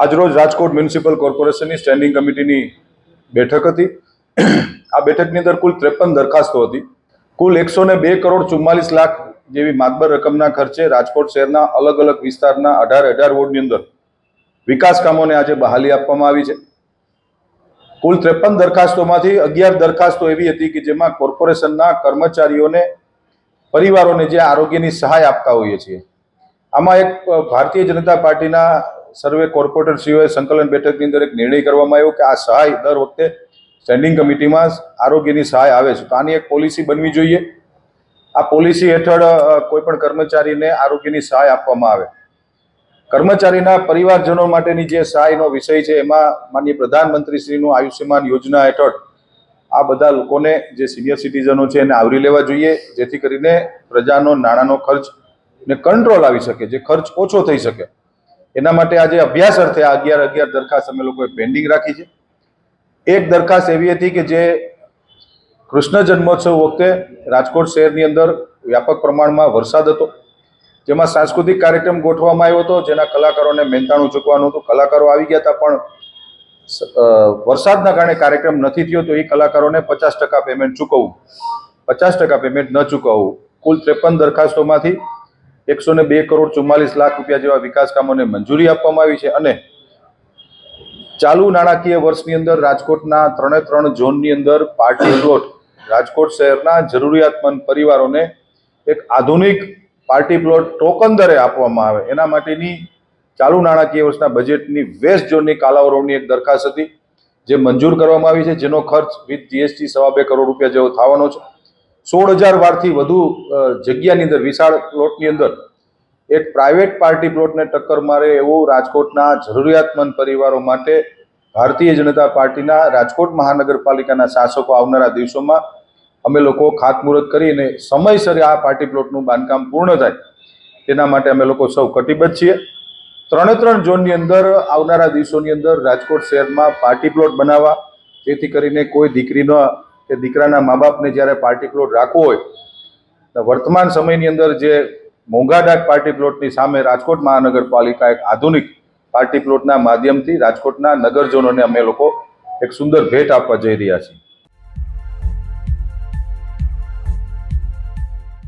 આજરોજ રાજકોટ મ્યુનિસિપલ કોર્પોરેશનની સ્ટેન્ડિંગ કમિટીની બેઠક હતી. આ બેઠકની અંદર કુલ ત્રેપન દરખાસ્તો હતી. કુલ એકસો ને બે કરોડ ચુમ્માલીસ લાખ જેવી માતબર રકમના ખર્ચે રાજકોટ શહેરના અલગ અલગ વિસ્તારના અઢાર અઢાર વોર્ડની અંદર વિકાસ કામોને આજે બહાલી આપવામાં આવી છે. કુલ ત્રેપન દરખાસ્તોમાંથી અગિયાર દરખાસ્તો એવી હતી કે જેમાં કોર્પોરેશનના કર્મચારીઓને, પરિવારોને જે આરોગ્યની સહાય આપતા હોઈએ છીએ. આમાં એક ભારતીય જનતા પાર્ટીના સર્વે કોર્પોરેટર કોર્પોરેટરશ્રીઓએ સંકલન બેઠકની અંદર એક નિર્ણય કરવામાં આવ્યો કે આ સહાય દર વખતે સ્ટેન્ડિંગ કમિટીમાં આરોગ્યની સહાય આવે છે. તો આની એક પોલિસી બનવી જોઈએ. આ પોલિસી હેઠળ કોઈપણ કર્મચારીને આરોગ્યની સહાય આપવામાં આવે. કર્મચારીના પરિવારજનો માટેની જે સહાયનો વિષય છે, એમાં માનનીય પ્રધાનમંત્રીશ્રીનું આયુષ્યમાન યોજના હેઠળ આ બધા લોકોને જે સિનિયર સિટીઝનો છે, એને આવરી લેવા જોઈએ, જેથી કરીને પ્રજાનો નાણાંનો ખર્ચ ને કંટ્રોલ આવી શકે, જે ખર્ચ ઓછો થઈ શકે. એના માટે આજે અભ્યાસ અર્થે અગિયાર અગિયાર દરખાસ્ત અમે લોકોએ પેન્ડિંગ રાખી છે. એક દરખાસ્ત એવી હતી કે જે કૃષ્ણ જન્મોત્સવ વખતે રાજકોટ શહેરની અંદર વ્યાપક પ્રમાણમાં વરસાદ હતો. જેમાં સાંસ્કૃતિક કાર્યક્રમ ગોઠવવામાં આવ્યો હતો, જેના કલાકારોને મહેનતાણું ચૂકવાનું હતું. કલાકારો આવી ગયા હતા, પણ વરસાદના કારણે કાર્યક્રમ નથી થયો, તો એ કલાકારોને પચાસ ટકા પેમેન્ટ ચૂકવવું. પચાસ ટકા પેમેન્ટ ન ચૂકવવું. કુલ ત્રેપન દરખાસ્તોમાંથી એકસો ને બે કરોડ ચુમ્માલીસ લાખ રૂપિયા જેવા વિકાસ કામોને મંજૂરી આપવામાં આવી છે અને ચાલુ નાણાકીય વર્ષની અંદર રાજકોટના ત્રણે ત્રણ ઝોનની અંદર પાર્ટી પ્લોટ રાજકોટ શહેરના જરૂરિયાતમંદ પરિવારોને એક આધુનિક પાર્ટી પ્લોટ ટોકન દરે આપવામાં આવે. એના માટેની ચાલુ નાણાકીય વર્ષના બજેટની વેસ્ટ ઝોનની કાલાવરોની એક દરખાસ્ત હતી, જે મંજૂર કરવામાં આવી છે, જેનો ખર્ચ વિથ જીએસટી સવા બે કરોડ રૂપિયા જેવો થવાનો છે. સોળ હજાર વારથી વધુ જગ્યાની અંદર, વિશાળ પ્લોટની અંદર, એક પ્રાઇવેટ પાર્ટી પ્લોટને ટક્કર મારે એવું રાજકોટના જરૂરિયાતમંદ પરિવારો માટે ભારતીય જનતા પાર્ટીના રાજકોટ મહાનગરપાલિકાના શાસકો આવનારા દિવસોમાં અમે લોકો ખાતમુહૂર્ત કરીને સમયસર આ પાર્ટી પ્લોટનું બાંધકામ પૂર્ણ થાય. તેના માટે અમે લોકો સૌ કટિબદ્ધ છીએ. ત્રણે ત્રણ ઝોનની અંદર, આવનારા દિવસોની અંદર રાજકોટ શહેરમાં પાર્ટી પ્લોટ બનાવવા, જેથી કરીને કોઈ દીકરીનો કે દીકરાના મા બાપને જ્યારે પાર્ટી પ્લોટ રાખવો હોય વર્તમાન સમયની અંદર જે મોંઘાડાક પાર્ટી પ્લોટની સામે રાજકોટ મહાનગરપાલિકા એક આધુનિક પાર્ટી પ્લોટના માધ્યમથી રાજકોટના નગરજનોને અમે લોકો એક સુંદર ભેટ આપવા જઈ રહ્યા છીએ.